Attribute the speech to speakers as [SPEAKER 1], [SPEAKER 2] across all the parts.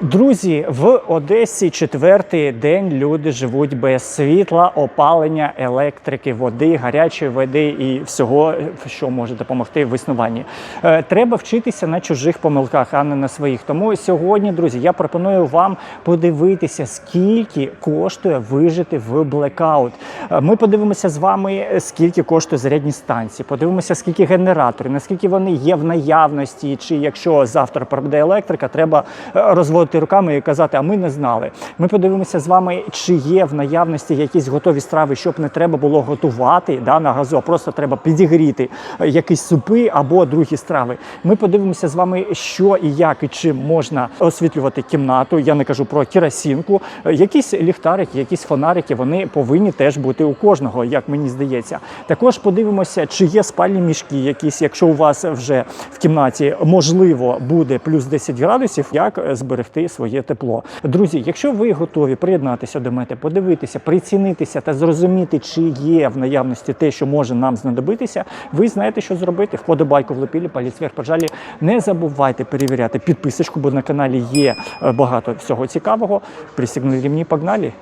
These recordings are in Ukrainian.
[SPEAKER 1] Друзі, в Одесі четвертий день люди живуть без світла, опалення, електрики, води, гарячої води і всього, що може допомогти в існуванні. Е, Треба вчитися на чужих помилках, а не на своїх. Тому сьогодні, друзі, я пропоную вам подивитися, скільки коштує вижити в блекаут. Е, Ми подивимося з вами, скільки коштує зарядні станції. Подивимося, скільки генераторів, наскільки вони є в наявності, чи якщо завтра пропаде електрика, треба е, розводити руками і казати, а ми не знали. Ми подивимося з вами, чи є в наявності якісь готові страви, щоб не треба було готувати да, на газу, а просто треба підігріти е, якісь супи або другі страви. Ми подивимося з вами, що і як і чим можна освітлювати кімнату. Я не кажу про керосинку. Е, Якісь ліхтарики, якісь фонарики, вони повинні теж бути у кожного, як мені здається. Також подивимося, чи є спальні мішки, якісь, якщо у вас вже в кімнаті можливо буде плюс 10 градусів, як е, зберегти своє тепло. Друзі, якщо ви готові приєднатися до мене, подивитися, прицінитися та зрозуміти, чи є в наявності те, що може нам знадобитися, ви знаєте, що зробити. Вподобайку влепили, палець вверх пожалі. Не забувайте перевіряти підписочку, бо на каналі є е, багато всього цікавого. Присягнули рівні, погнали!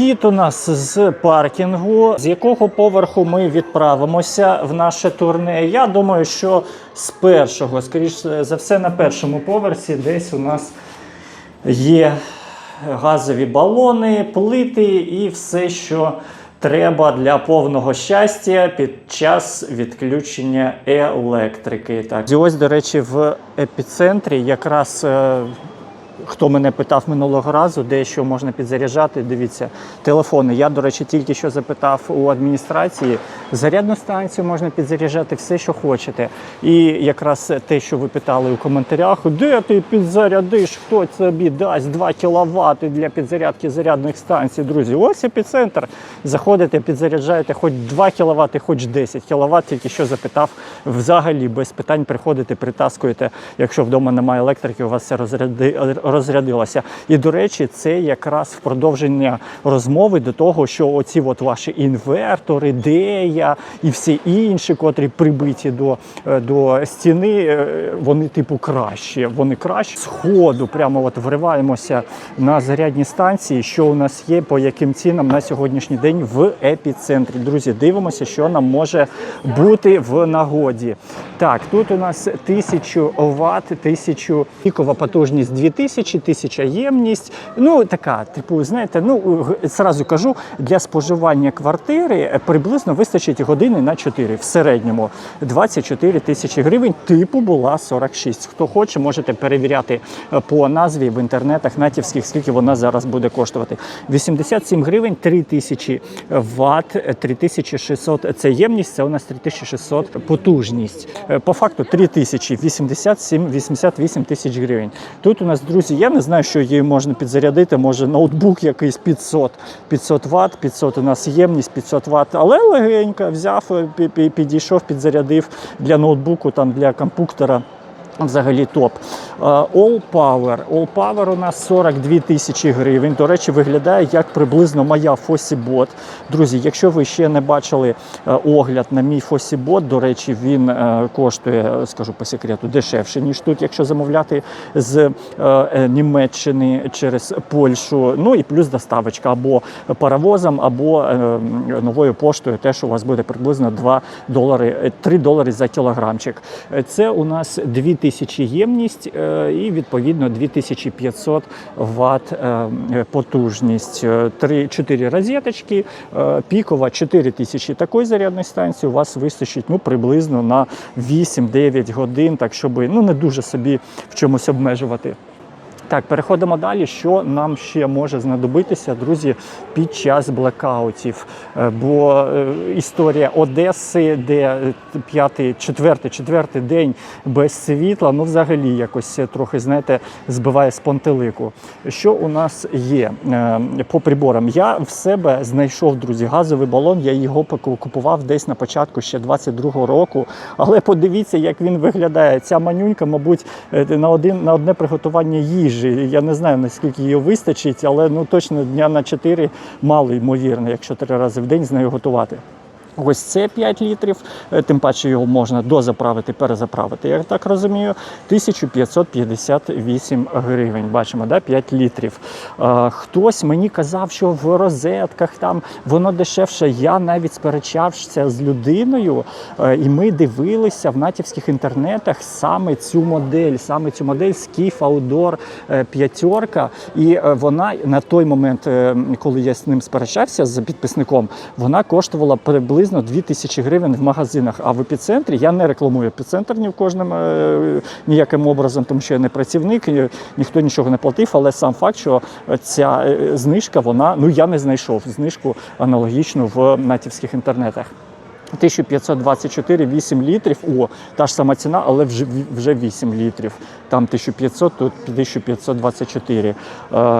[SPEAKER 1] Хід у нас з паркінгу, з якого поверху ми відправимося в наше турне. Я думаю, що з першого, скоріш за все, на першому поверсі десь у нас є газові балони, плити і все, що треба для повного щастя під час відключення електрики. Так, і ось, до речі, в епіцентрі якраз. Хто мене питав минулого разу, де що можна підзаряджати, дивіться, телефони. Я, до речі, тільки що запитав у адміністрації. Зарядну станцію можна підзаряджати все, що хочете. І якраз те, що ви питали у коментарях, де ти підзарядиш, хто тобі дасть 2 кВт для підзарядки зарядних станцій. Друзі, ось епіцентр. Заходите, підзаряджаєте хоч 2 кВт, хоч 10 кВт, тільки що запитав. Взагалі без питань приходите, притаскуєте. Якщо вдома немає електрики, у вас все розряди, розрядилося. І до речі, це якраз в продовження розмови до того, що оці от ваші інвертори, дея і всі інші, котрі прибиті до, е, до стіни, е, вони типу кращі. Вони кращі. З ходу прямо от вриваємося на зарядні станції, що у нас є, по яким цінам на сьогоднішній день в епіцентрі. Друзі, дивимося, що нам може бути в нагоді. Так, тут у нас 1000 Вт, 1000 пікова потужність 2000, 1000 ємність. Ну, така, типу, знаєте, ну, зразу кажу, для споживання квартири е, приблизно вистачить години на 4 в середньому. 24 тисячі гривень, типу була 46. Хто хоче, можете перевіряти е, по назві в інтернетах натівських, скільки вона зараз буде коштувати. 87 гривень, 3000 Вт, 3600 це ємність, це у нас 3600 потужність. Е, По факту 3000, 87, 88 тисяч гривень. Тут у нас, друзі, я не знаю, що її можна підзарядити, може ноутбук якийсь 500, 500 Вт, 500 у нас ємність, 500 Вт, але легенько взяв, пі- пі- підійшов, підзарядив для ноутбуку, там, для компуктора. Взагалі топ. Е, All Power. All Power у нас 42 тисячі гривень. До речі, виглядає як приблизно моя Фосібот. Друзі, якщо ви ще не бачили е, огляд на мій Фосібот, до речі, він е, коштує, скажу по секрету, дешевше, ніж тут, якщо замовляти з Німеччини через Польщу. Ну і плюс доставочка або паровозом, або новою поштою. Теж у вас буде приблизно 2 долари, е, 3 долари за кілограмчик. Це у нас 2000 ємність е, і відповідно 2500 Вт е, потужність. 3-4 розеточки, е, пікова 4000 такої зарядної станції у вас вистачить ну, приблизно на 8-9 годин, так щоб ну, не дуже собі в чомусь обмежувати. Так, переходимо далі. Що нам ще може знадобитися, друзі, під час блекаутів? Е, Бо е, історія Одеси, де е, п'ятий, четвертий, четвертий день без світла, ну взагалі якось трохи, знаєте, збиває з пантелику. Що у нас є по приборам? Я в себе знайшов, друзі, газовий балон. Я його купував десь на початку ще 22-го року. Але подивіться, як він виглядає. Ця манюнька, мабуть, на один на одне приготування їжі. Я не знаю наскільки її вистачить, але ну точно дня на 4 мало ймовірно, якщо три рази в день з нею готувати. Ось це 5 літрів, е, тим паче його можна дозаправити, перезаправити. Я так розумію, 1558 гривень. Бачимо, да? 5 літрів. Е, Хтось мені казав, що в розетках там воно дешевше. Я навіть сперечався з людиною, е, і ми дивилися в натівських інтернетах саме цю модель, саме цю модель Skiff Outdoor п'ятерка. І вона на той момент, коли я з ним сперечався з підписником, вона коштувала приблизно 2000 гривень в магазинах. А в епіцентрі я не рекламую епіцентр ні в кожному е, ніяким образом, тому що я не працівник, ніхто нічого не платив. Але сам факт, що ця е, знижка, вона ну я не знайшов знижку аналогічну в натівських інтернетах. 1524, 8 літрів. О, та ж сама ціна, але вже, вже 8 літрів. Там 1500, тут 1524 е,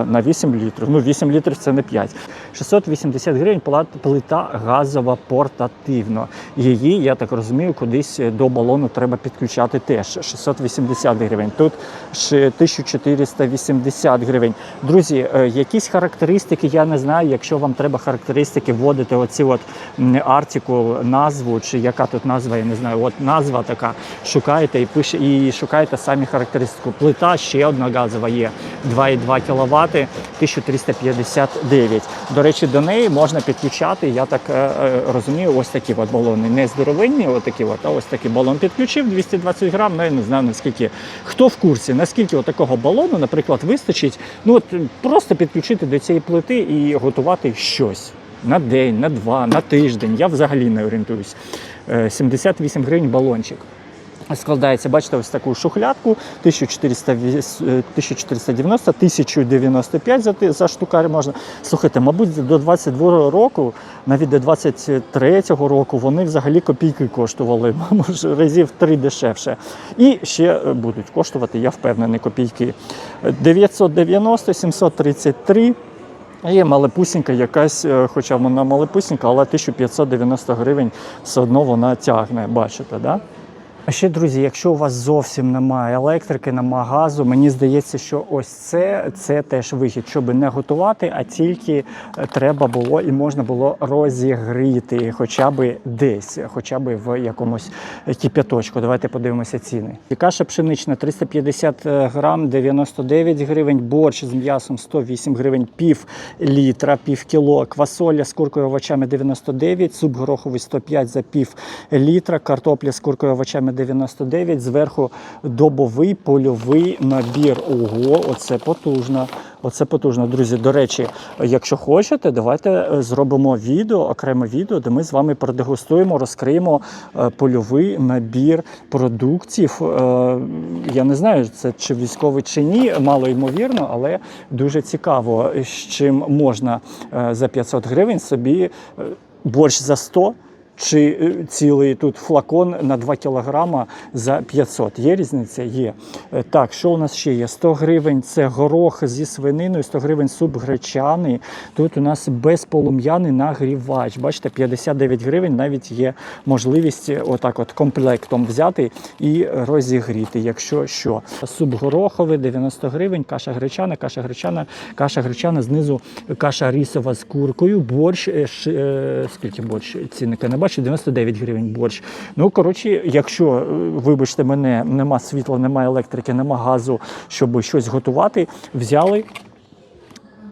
[SPEAKER 1] на 8 літрів. Ну, 8 літрів це не 5. 680 гривень плат- плита газова портативно. Її, я так розумію, кудись до балону треба підключати теж. 680 гривень. Тут 1480 гривень. Друзі, е, якісь характеристики, я не знаю. Якщо вам треба характеристики, вводити оці от артикул, назву, чи яка тут назва, я не знаю. От назва така. Шукаєте і пише, і шукаєте самі характеристику. Плита ще одна газова є 2,2 кВт, 1359. До речі, до неї можна підключати, я так е, е, розумію, ось такі от балони. Не здоровинні, от такі от, а ось такий балон підключив 220 грам. Ну я не знаю наскільки. Хто в курсі, наскільки от такого балону, наприклад, вистачить, ну от просто підключити до цієї плити і готувати щось. На день, на два, на тиждень. Я взагалі не орієнтуюсь. Е, 78 гривень балончик. Складається, бачите, ось таку шухлядку 1400, віс- е, 1490, 1095 за, штукар можна. Слухайте, мабуть, до 22 року, навіть до 23-го року вони взагалі копійки коштували, може разів три дешевше. І ще е, будуть коштувати, я впевнений, копійки. 990, 733. Є малепусінька якась, е, хоча вона малепусінька, але 1590 гривень все одно вона тягне, бачите, да? А ще, друзі, якщо у вас зовсім немає електрики, немає газу, мені здається, що ось це, це теж вихід, щоб не готувати, а тільки е, треба було і можна було розігріти хоча б десь, хоча б в якомусь кип'яточку. Давайте подивимося ціни. Каша пшенична? 350 грам, 99 гривень, борщ з м'ясом 108 гривень, пів літра, пів кіло, квасоля з куркою овочами 99, суп гороховий 105 за пів літра, картопля з куркою овочами 99, зверху добовий польовий набір. Ого, оце потужно. Оце потужно, друзі. До речі, якщо хочете, давайте е, зробимо відео, окреме відео, де ми з вами продегустуємо, розкриємо е, польовий набір продуктів. Е, Я не знаю, це чи військовий чи ні, мало ймовірно, але дуже цікаво, з чим можна за 500 гривень собі борщ за 100 чи е, цілий тут флакон на 2 кілограма за 500. Є різниця? Є. Е, Так, що у нас ще є? 100 гривень це горох зі свининою, 100 гривень суп гречаний. Тут у нас безполум'яний нагрівач. Бачите, 59 гривень навіть є можливість е, отак от комплектом взяти і розігріти, якщо що. Суп гороховий 90 гривень, каша гречана, каша гречана, каша гречана, знизу каша рісова з куркою, борщ, скільки борщ, цінника не бачу, 99 гривень борщ. Ну, коротше, якщо, е, вибачте мене, нема світла, немає електрики, нема газу, щоб щось готувати, взяли.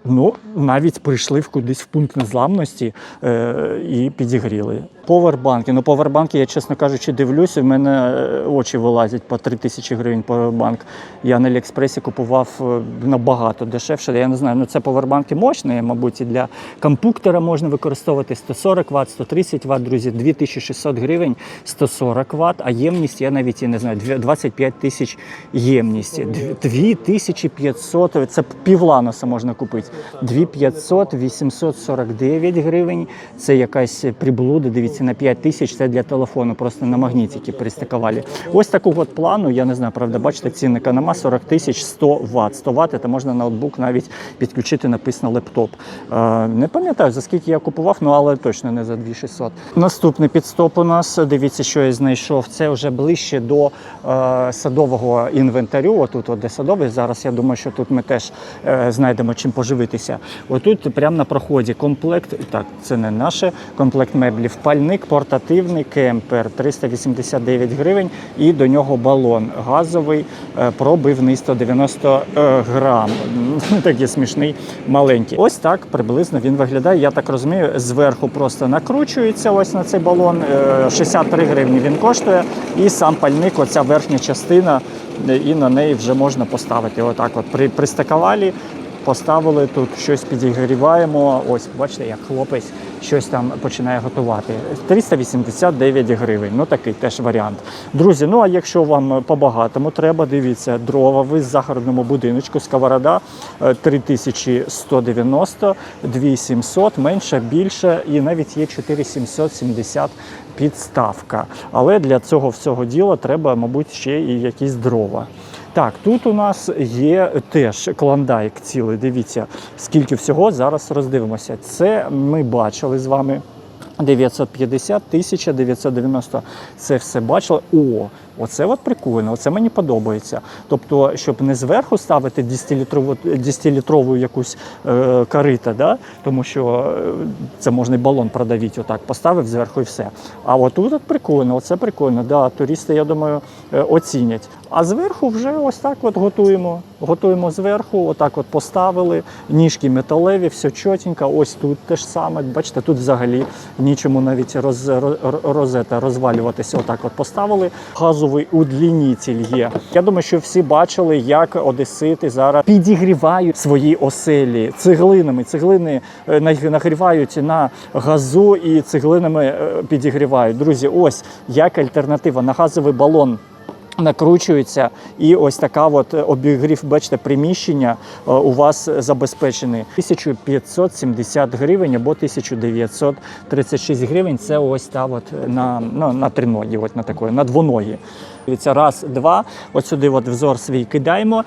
[SPEAKER 1] Ну, навіть прийшли в кудись в пункт незламності е, і підігріли. Повербанки. Ну, повербанки, я, чесно кажучи, дивлюся, в мене е, очі вилазять по 3 тисячі гривень повербанк. Я на Аліекспресі купував е, набагато дешевше. Я не знаю, ну це повербанки мощні, мабуть, і для компуктора можна використовувати 140 Вт, 130 Вт, друзі, 2600 гривень, 140 Вт, а ємність, я навіть я не знаю, 25 тисяч ємність. 2500, це півланоса можна купити. 2500, 849 гривень, це якась приблуда, дивіться, на 5 тисяч, це для телефону, просто на магнітики пристикували. Ось такого от плану, я не знаю, правда, бачите, цінника нема, 40 тисяч 100 Вт. 100 Вт, це можна ноутбук навіть підключити, написано лептоп. Е, не пам'ятаю, за скільки я купував, ну але точно не за 2600. Наступний підстоп у нас, дивіться, що я знайшов. Це вже ближче до е, садового інвентарю. Отут, от де садовий. Зараз я думаю, що тут ми теж е, знайдемо чим поживитися. Отут, прямо на проході, комплект, так, це не наше, комплект меблів, пальне пальник портативний кемпер 389 гривень, і до нього балон газовий е, пробивний 190 е, грам. Такий смішний, маленький. Ось так приблизно він виглядає. Я так розумію, зверху просто накручується ось на цей балон. Е, 63 гривні він коштує. І сам пальник, оця верхня частина, е, і на неї вже можна поставити. Отак, от при, пристакували, поставили тут щось підігріваємо. Ось, бачите, як хлопець щось там починає готувати. 389 гривень. Ну такий теж варіант. Друзі, ну а якщо вам по-багатому треба, дивіться, дрова, ви з загородному будиночку, сковорода е, 3190, 2700, менше, більше, і навіть є 4770 підставка. Але для цього всього діла треба, мабуть, ще і якісь дрова. Так, тут у нас є теж клондайк цілий. Дивіться, скільки всього зараз роздивимося. Це ми бачили з вами. 950, 1990. Це все бачили. О, оце от прикольно, оце мені подобається. Тобто, щоб не зверху ставити 10-літрову, 10-літрову якусь е, карита, да? тому що е, це можна і балон продавити, отак поставив зверху і все. А отут от прикольно, оце прикольно. Да, туристи, я думаю, е, оцінять. А зверху вже ось так от готуємо. Готуємо зверху, отак от поставили, ніжки металеві, все чотенько. Ось тут те ж саме. Бачите, тут взагалі нічому навіть роз, роз, розета розвалюватися. Отак от поставили. Газовий удлінітель є. Я думаю, що всі бачили, як одесити зараз підігрівають свої оселі цеглинами. Цеглини е, нагрівають на газу і цеглинами е, підігрівають. Друзі, ось як альтернатива на газовий балон накручується, і ось така от обігрів, бачите, приміщення е, у вас забезпечений. 1570 гривень або 1936 гривень. Це ось та от на, на, на триногі, от на такої, на двоногі. Дивіться, раз, два. От сюди от взор свій кидаємо.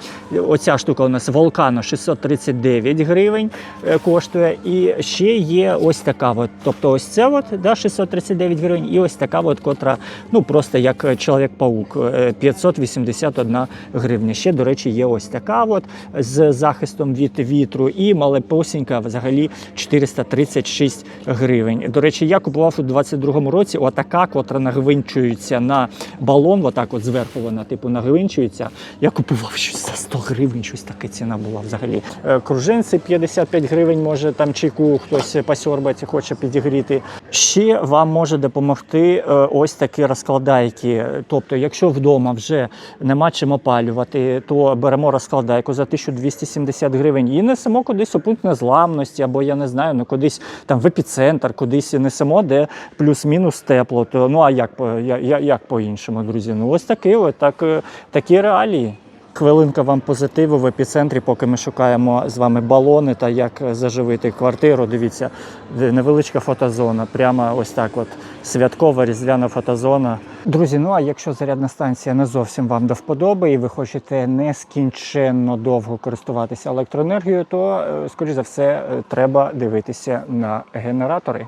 [SPEAKER 1] Оця штука у нас Волкано 639 гривень е, коштує. І ще є ось така. От, тобто ось це от, да, 639 гривень, і ось така, от, котра ну просто як Чоловік-паук е, 581 гривня. Ще, до речі, є ось така от з захистом від вітру, і малепосінька взагалі 436 гривень. До речі, я купував у 22-му році отака, котра нагвинчується на балон. Отак, от зверху вона типу нагвинчується. Я купував щось за 100 гривень, щось таке ціна була взагалі. Е, Кружинці 55 гривень, може там чайку хтось посьорбати, хоче підігріти. Ще вам може допомогти е, ось такі розкладайки. Тобто, якщо вдома вже нема чим опалювати, то беремо розкладайку за 1270 гривень і несемо кудись у пункт незламності, або я не знаю, ну кудись там в епіцентр, кудись несемо, де плюс-мінус тепло. То ну а як по я, я- як по-іншому, друзі? Ну ось такі, от так, е, такі реалії. Хвилинка вам позитиву в епіцентрі, поки ми шукаємо з вами балони та як заживити квартиру. Дивіться, невеличка фотозона, прямо ось так. От святкова різдвяна фотозона. Друзі, ну а якщо зарядна станція не зовсім вам до вподоби і ви хочете нескінченно довго користуватися електроенергією, то е, скоріш за все е, треба дивитися на генератори.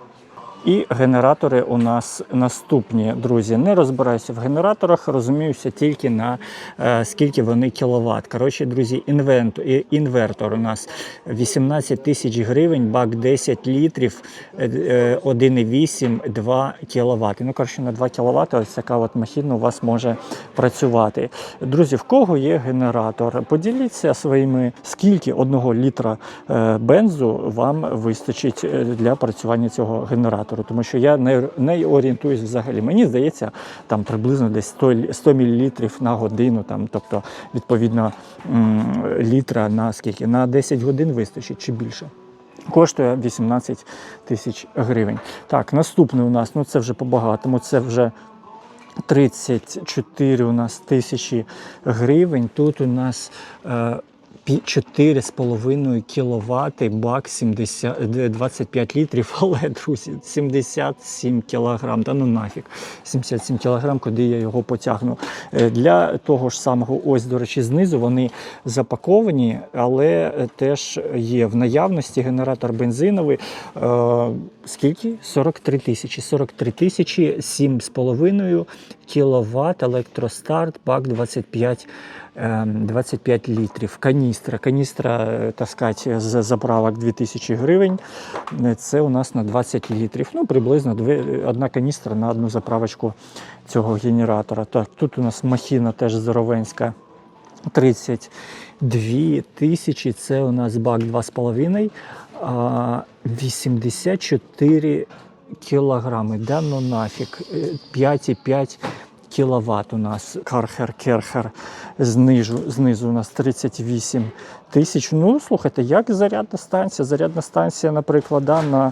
[SPEAKER 1] І генератори у нас наступні, друзі. Не розбираюся в генераторах, розуміюся тільки на е, скільки вони кіловат. Коротше, друзі, інвент, інвертор у нас 18 тисяч гривень, бак 10 літрів, е, е, 1,8, 2 кВт. Ну, коротше, на 2 кВт ось така от махіна у вас може працювати. Друзі, в кого є генератор? Поділіться своїми, скільки одного літра е, бензу вам вистачить е, для працювання цього генератора. Тому що я не, не орієнтуюсь взагалі. Мені здається, там приблизно десь 100, 100 мл на годину, там, тобто, відповідно, літра на скільки? На 10 годин вистачить чи більше. Коштує 18 тисяч гривень. Так, наступний у нас, ну це вже по-багатому, це вже 34 у нас тисячі гривень. Тут у нас е, 4,5 кВт, бак 70, е, 25 літрів, але, друзі, 77 кг. Та ну нафіг. 77 кг, куди я його потягну. Е, Для того ж самого, ось, до речі, знизу вони запаковані, але е, теж є в наявності генератор бензиновий. Е, Скільки? 43 тисячі. 43 тисячі, 7,5 кВт, електростарт, бак 25, ем, 25 літрів. Каністра. каністра. Е, так сказати, з заправок 2000 гривень. Е, Це у нас на 20 літрів. Ну, приблизно одна каністра на одну заправочку цього генератора. Так, тут у нас махіна теж здоровенська. 32 тисячі, це у нас бак 2,5, 84 кілограми. Да ну нафіг. Е, 5,5 кіловат у нас. Кархер керхер знизу, знизу у нас 38 тисяч. Ну, слухайте, як зарядна станція? Зарядна станція, наприклад, на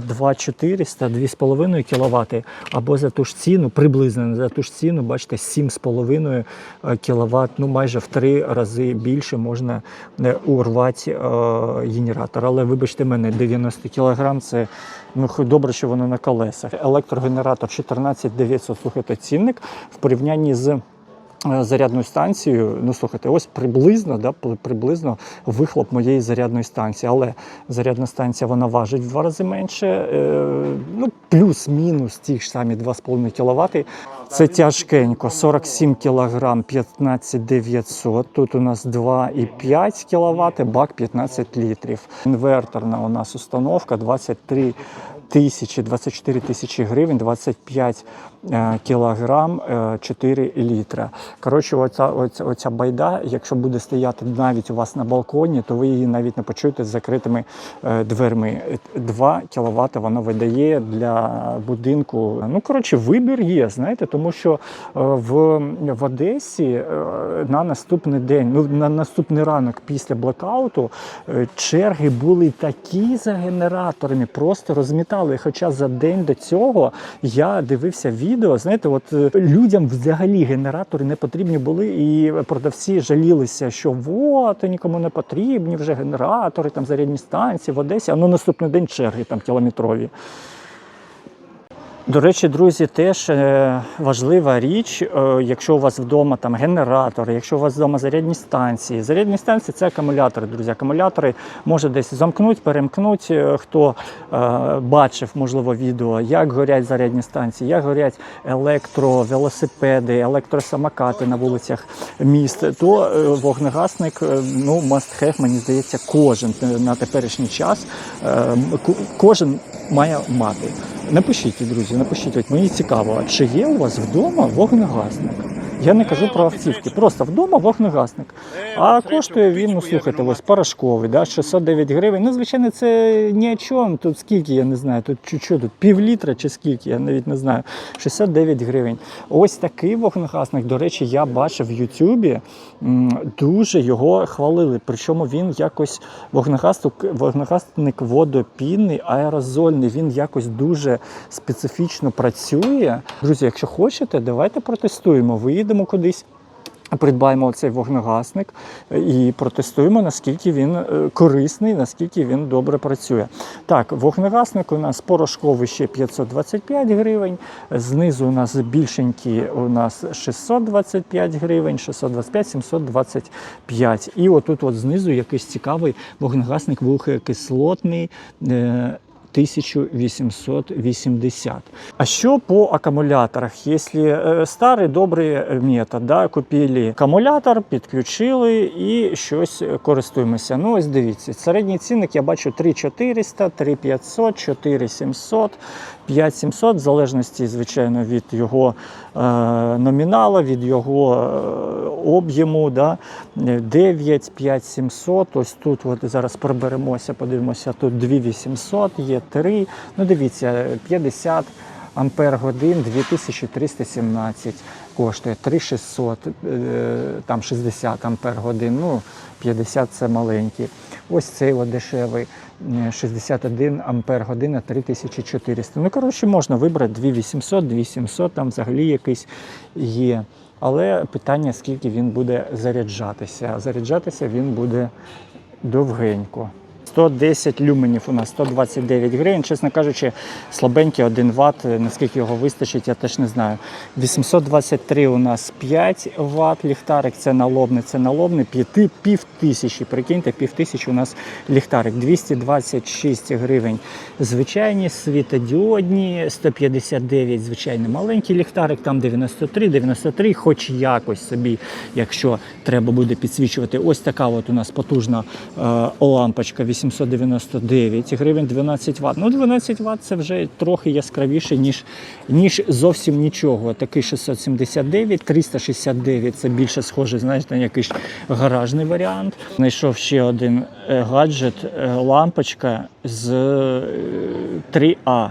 [SPEAKER 1] 2400, 2,5 кВт, або за ту ж ціну, приблизно за ту ж ціну, бачите, 7,5 кВт, ну майже в три рази більше можна е, урвати е, генератор. Але вибачте мене, 90 кг це ну добре, що воно на колесах. Електрогенератор 14900, слухайте, цінник в порівнянні з е, зарядною станцією. Ну слухайте, ось приблизно, да, приблизно вихлоп моєї зарядної станції. Але зарядна станція вона важить в два рази менше. Е, ну, плюс-мінус ті ж самі 2,5 кВт. Це тяжкенько, 47 кг 15900. Тут у нас 2,5 кВт, бак 15 літрів. Інверторна у нас установка 23 тисячі, 24 тисячі гривень, 25 е, кілограм, е, 4 літра. Коротше, оця, оця, оця байда, якщо буде стояти навіть у вас на балконі, то ви її навіть не почуєте з закритими е, дверми. 2 кВт вона видає для будинку. Ну, коротше, вибір є, знаєте, тому що е, в, в Одесі е, на наступний день, ну на наступний ранок після блекауту, е, черги були такі за генераторами, просто розмітали. Хоча за день до цього я дивився відео. Знаєте, от е, людям взагалі генератори не потрібні були, і продавці жалілися, що вот нікому не потрібні вже генератори, там зарядні станції в Одесі. А ну наступний день черги там кілометрові. До речі, друзі, теж е, важлива річ, е, якщо у вас вдома там генератор, якщо у вас вдома зарядні станції. Зарядні станції це акумулятори, друзі. Акумулятори може десь замкнуть, перемкнуть. Е, Хто бачив, можливо, відео, як горять зарядні станції, як горять електровелосипеди, електросамокати на вулицях міст, то вогнегасник ну must have, мені здається, кожен на теперішній час. Кожен має мати. Напишіть, друзі, напишіть, от мені цікаво, чи є у вас вдома вогнегасник? Я не кажу про автівки, просто вдома вогнегасник. А коштує він, ну слухайте, ось порошковий, да, 609 гривень. Ну, звичайно, це ні о чому. Тут скільки, я не знаю, тут що тут, пів літра чи скільки, я навіть не знаю. 69 гривень. Ось такий вогнегасник, до речі, я бачив в Ютубі, дуже його хвалили. Причому він якось вогнегасник, вогнегасник водопінний, аерозольний. Він якось дуже специфічно працює. Друзі, якщо хочете, давайте протестуємо. Виїдемо кудись. Придбаємо цей вогнегасник і протестуємо, наскільки він е, корисний, наскільки він добре працює. Так, вогнегасник у нас порошковий ще 525 гривень. Знизу у нас більшенький у нас 625 гривень, 625, 725. І отут от знизу якийсь цікавий вогнегасник вуглекислотний. Е, 1880. А що по акумуляторах? Якщо е, старий добрий метод, да, купили акумулятор, підключили і щось користуємося. Ну, ось дивіться, середній цінник я бачу 3400, 3500, 4700, 5700, в залежності, звичайно, від його е, номінала, від його е, об'єму. Да, 9, 5700. Ось тут от зараз проберемося, подивимося, тут 2800, є 3. Ну, дивіться, 50 ампер годин 2317 коштує 3600, е, там 60 ампер годин, ну 50 це маленький. Ось цей от дешевий 61 ампер година 3400. Ну, коротше, можна вибрати 2800, 2700, там взагалі якийсь є. Але питання, скільки він буде заряджатися. Заряджатися він буде довгенько. 110 люменів у нас 129 гривень. Чесно кажучи, слабенький 1 Вт, наскільки його вистачить, я теж не знаю. 823 у нас 5 Вт ліхтарик, це налобний, це налобний, пів тисячі. Прикиньте, пів тисячі у нас ліхтарик. 226 гривень. Звичайні світодіодні, 159 звичайний маленький ліхтарик, там 93, 93, хоч якось собі, якщо треба буде підсвічувати. Ось така от у нас потужна е, лампочка 899 гривень, 12 Вт. Ну, 12 Вт це вже трохи яскравіше, ніж, ніж зовсім нічого. Такий 679, 369 це більше схоже, знаєте, на якийсь гаражний варіант. Знайшов ще один е, гаджет, е, лампочка з е, 3А.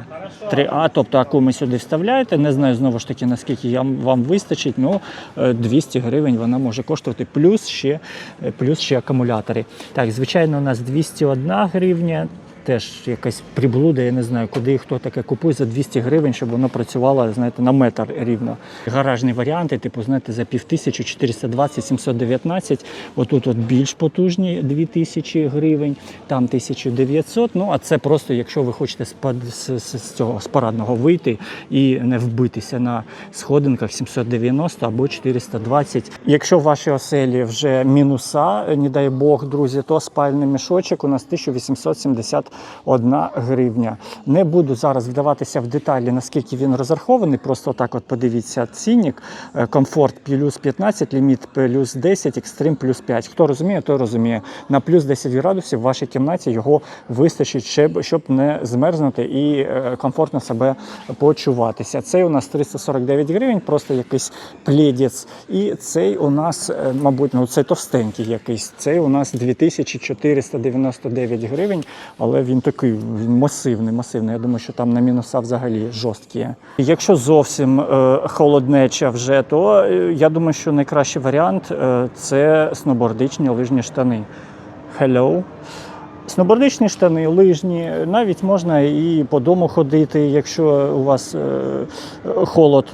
[SPEAKER 1] 3А, тобто яку ми сюди вставляєте. Не знаю знову ж таки, наскільки вам вистачить, ну е, 200 гривень вона може коштувати, плюс ще, е, плюс ще акумулятори. Так, звичайно, у нас 201 гривня. Теж якась приблуда, я не знаю, куди і хто таке купує за 200 гривень, щоб воно працювало, знаєте, на метр рівно. Гаражні варіанти, типу, знаєте, за півтисячі, 420, 719. Отут от більш потужні 2000 гривень, там 1900. Ну, а це просто, якщо ви хочете з, з, з, цього з парадного вийти і не вбитися на сходинках 790 або 420. Якщо в вашій оселі вже мінуса, не дай Бог, друзі, то спальний мішочок у нас 1871 гривня. Не буду зараз вдаватися в деталі, наскільки він розрахований. Просто так от подивіться цінник. Е, Комфорт плюс 15, ліміт плюс 10, екстрим плюс 5. Хто розуміє, той розуміє. На плюс 10 градусів в вашій кімнаті його вистачить, щоб, не змерзнути і е, комфортно себе почуватися. Цей у нас 349 гривень, просто якийсь пледець. І цей у нас, е, мабуть, ну цей товстенький якийсь. Цей у нас 2499 гривень, але він такий він масивний, масивний. Я думаю, що там на мінуса взагалі жорсткі. Якщо зовсім е, холоднеча вже, то е, я думаю, що найкращий варіант е, це сноубордичні лижні штани. Hello. Сноубордичні штани, лижні, навіть можна і по дому ходити, якщо у вас холод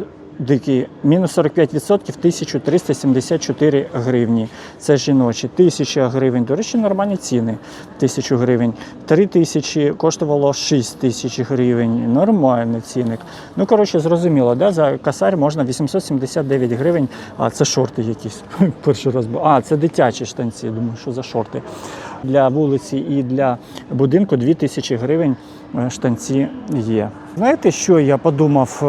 [SPEAKER 1] дикий. Мінус 45% 1374 гривні. Це жіночі. 1000 гривень. До речі, нормальні ціни. 1000 гривень. 3000 коштувало 6 тисяч гривень. Нормальний цінник. Ну, коротше, зрозуміло, да? за косарь можна 879 гривень, а це шорти якісь. Перший раз. А, це дитячі штанці. Думаю, що за шорти. Для вулиці і для будинку 2000 гривень е, штанці є. Знаєте, що я подумав?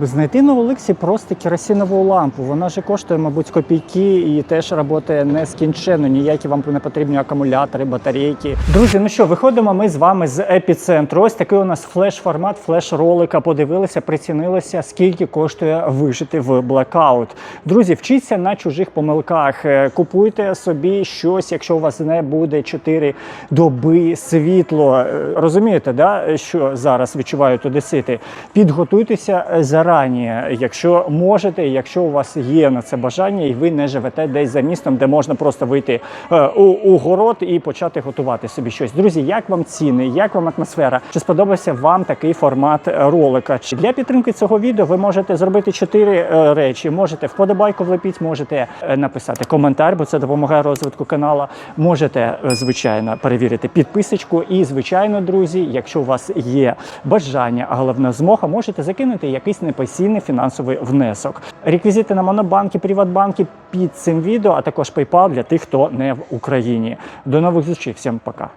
[SPEAKER 1] Е, Знайти на Олексі просто керосинову лампу. Вона же коштує, мабуть, копійки і теж працює нескінченно. Ніякі вам не потрібні акумулятори, батарейки. Друзі, ну що, виходимо ми з вами з епіцентру. Ось такий у нас флеш-формат, флеш-ролика. Подивилися, прицінилися, скільки коштує вижити в блекаут. Друзі, вчіться на чужих помилках. Е, Купуйте собі щось, якщо у вас не буде 4 доби світло. Е, Розумієте, да, що зараз відчувають одесити? Підготуйтеся е, зарані, якщо можете, якщо у вас є на це бажання, і ви не живете десь за містом, де можна просто вийти е, у, у город і почати готувати собі щось. Друзі, як вам ціни, як вам атмосфера? Чи сподобався вам такий формат ролика? Чи для підтримки цього відео ви можете зробити чотири е, речі? Можете вподобайку влепіть, можете написати коментар, бо це допомагає розвитку канала. Можете, звичайно, перевірити підписочку. І, звичайно, друзі, якщо у вас є бажання, а головне змога, можете закинути якийсь непосійний фінансовий внесок. Реквізити на Монобанки, Приватбанки під цим відео, а також PayPal для тих, хто не в Україні. До нових зустрічей. Всім пока.